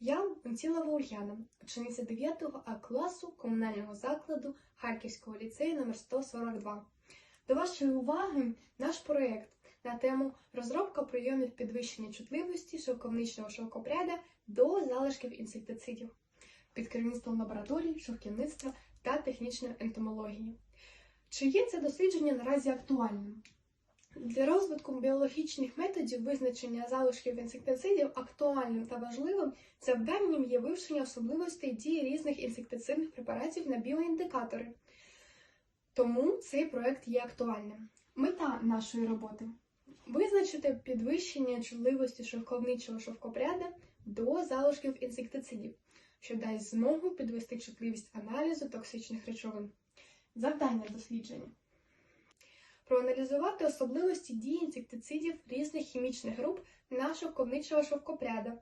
Я Мунцілова Ульяна, учениця 9 А класу комунального закладу Харківського ліцею номер 142. До вашої уваги наш проєкт на тему розробка прийомів підвищення чутливості шовковничного шовкопряда до залишків інсектицидів під керівництвом лабораторії шовківництва та технічної ентомології. Чи є це дослідження наразі актуальним? Для розвитку біологічних методів визначення залишків інсектицидів актуальним та важливим завданням є вивчення особливостей дії різних інсектицидних препаратів на біоіндикатори. Тому цей проект є актуальним. Мета нашої роботи визначити підвищення чутливості шовковничого шовкопряда до залишків інсектицидів, що дасть змогу підвести чутливість аналізу токсичних речовин. Завдання дослідження проаналізувати особливості дії інсектицидів різних хімічних груп на шовковничого шовкопряда,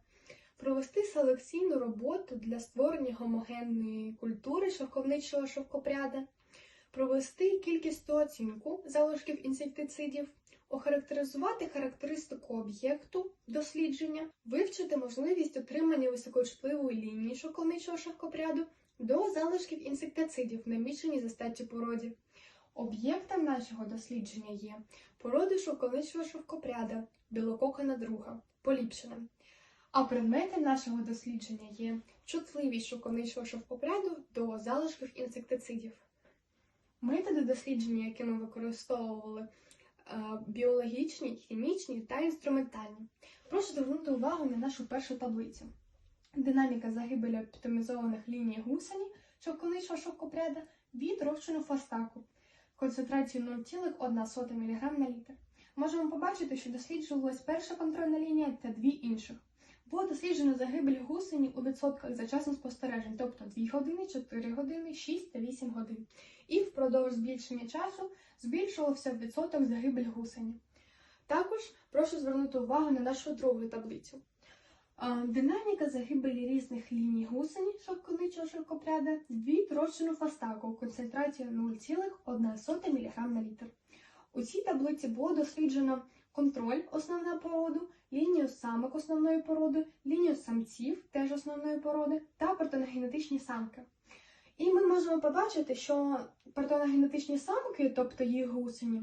провести селекційну роботу для створення гомогенної культури шовковничого шовкопряда, провести кількісну оцінку залишків інсектицидів, охарактеризувати характеристику об'єкту дослідження, вивчити можливість отримання високочутливої лінії шовковничого шовкопряду до залишків інсектицидів, намічені за статтю породі. Об'єктом нашого дослідження є породи шовковничого шовкопряда, білококона друга, поліпшена. А предметом нашого дослідження є чутливість шовковничого шовкопряду до залишків інсектицидів. Методи дослідження, які ми використовували, е, біологічні, хімічні та інструментальні. Прошу звернути увагу на нашу першу таблицю. Динаміка загибелі оптимізованих ліній гусені шовковничого шовкопряда від розчину фастаку концентрацію 0,1 мг на літр. Можемо побачити, що досліджувалась перша контрольна лінія та дві інших. Було досліджено загибель гусені у відсотках за часом спостережень, тобто 2 години, 4 години, 6 та 8 годин. І впродовж збільшення часу збільшувався відсоток загибель гусені. Також прошу звернути увагу на нашу другу таблицю. Динаміка загибелі різних ліній гусені шовковничого шовкопряда від розчину фастаку концентрація 0,1 мг на літр. У цій таблиці було досліджено контроль основна породу, лінію самок основної породи, лінію самців теж основної породи та партеногенетичні самки. І ми можемо побачити, що партеногенетичні самки, тобто їх гусені,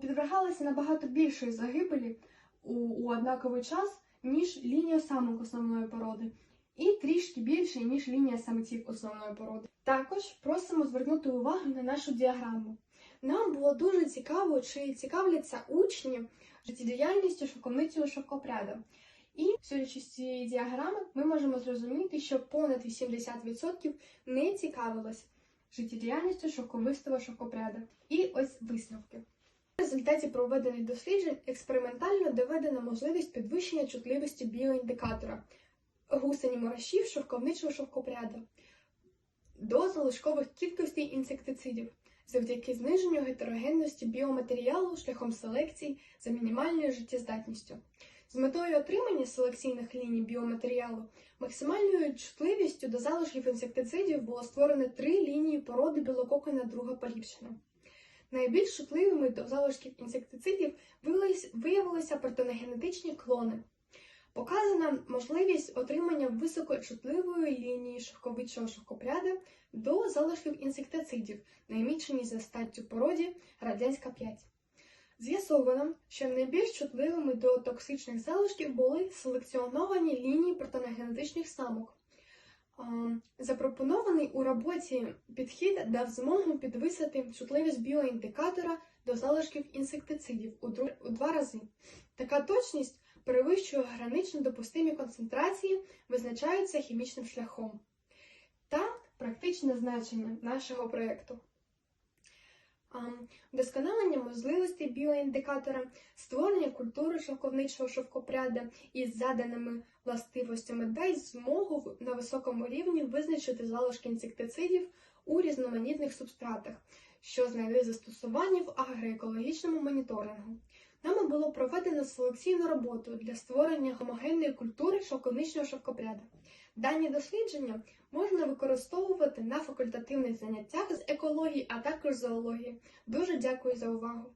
підвергалися набагато більшої загибелі у однаковий час ніж лінія самок основної породи, і трішки більше, ніж лінія самців основної породи. Також просимо звернути увагу на нашу діаграму. Нам було дуже цікаво, чи цікавляться учні життєдіяльністю шовковницього шовкопряда. І, судячи з цієї діаграми, ми можемо зрозуміти, що понад 80% не цікавилось життєдіяльністю шовковистого шовкопряда. І ось висновки. В результаті проведених досліджень експериментально доведена можливість підвищення чутливості біоіндикатора гусені мурашів шовковничого шовкопряда до залишкових кількостей інсектицидів завдяки зниженню гетерогенності біоматеріалу шляхом селекції за мінімальною життєздатністю. З метою отримання селекційних ліній біоматеріалу максимальною чутливістю до залишків інсектицидів було створено три лінії породи білококона друга поліпшена. Найбільш чутливими до залишків інсектицидів виявилися партеногенетичні клони. Показана можливість отримання високочутливої лінії шовковичого шовкопряда до залишків інсектицидів, намічені за статтю породі радянська 5. З'ясовано, що найбільш чутливими до токсичних залишків були селекціоновані лінії партеногенетичних самок. Запропонований у роботі підхід дав змогу підвисити чутливість біоіндикатора до залишків інсектицидів у два рази. Така точність перевищує гранично допустимі концентрації, визначаються хімічним шляхом. Та практичне значення нашого проєкту. Вдосконалення можливостей біоіндикатора, створення культури шовковничого шовкопряда із заданими властивостями дасть змогу на високому рівні визначити залишки інсектицидів у різноманітних субстратах, що знайде застосування в агроекологічному моніторингу. Нами було проведено селекційну роботу для створення гомогенної культури шовконичного шовкопряда. Дані дослідження можна використовувати на факультативних заняттях з екології, а також зоології. Дуже дякую за увагу!